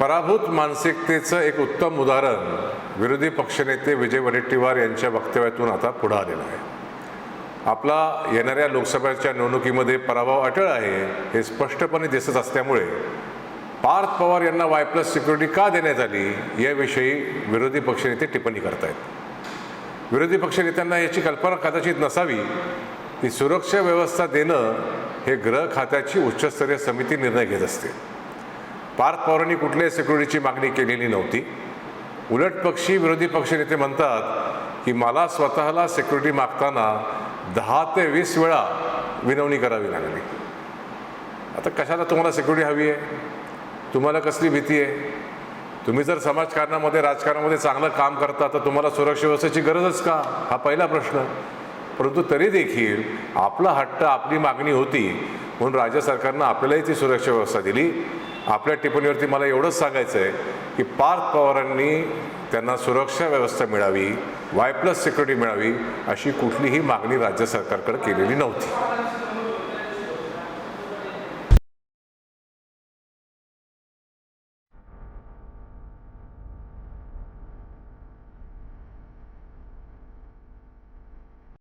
पराभूत मानसिकतेचं एक उत्तम उदाहरण विरोधी पक्षनेते विजय वडेट्टीवार यांच्या वक्तव्यातून आता पुढं आलेलं आहे. आपला येणाऱ्या लोकसभेच्या निवडणुकीमध्ये पराभव अटळ आहे हे स्पष्टपणे दिसत असल्यामुळे पार्थ पवार यांना वाय प्लस सिक्युरिटी का देण्यात आली याविषयी विरोधी पक्षनेते टिप्पणी करतायत. विरोधी पक्षनेत्यांना याची कल्पना कदाचित नसावी की सुरक्षा व्यवस्था देणं हे गृह खात्याची उच्चस्तरीय समिती निर्णय घेत असते. पार्थ पवारांनी कुठल्याही सिक्युरिटीची मागणी केलेली नव्हती. उलट पक्षी विरोधी पक्षनेते म्हणतात की मला स्वतःला सिक्युरिटी मागताना दहा ते वीस वेळा विनवणी करावी लागली. आता कशाला तुम्हाला सिक्युरिटी हवी आहे? तुम्हाला कसली भीती आहे? तुम्ही जर समाजकारणामध्ये राजकारणामध्ये चांगलं काम करता तर तुम्हाला सुरक्षा व्यवस्थेची गरजच का? हा पहिला प्रश्न. परंतु तरी देखील आपला हट्ट आपली मागणी होती. म्हणून राज्य सरकारनं आपल्यालाही ती सुरक्षा व्यवस्था दिली. आपल्या टिप्पणीवरती मला एवढंच सांगायचं आहे की पार्थ पवारांनी त्यांना सुरक्षा व्यवस्था मिळावी वाय प्लस सिक्युरिटी मिळावी अशी कुठलीही मागणी राज्य सरकारकडे केलेली नव्हती.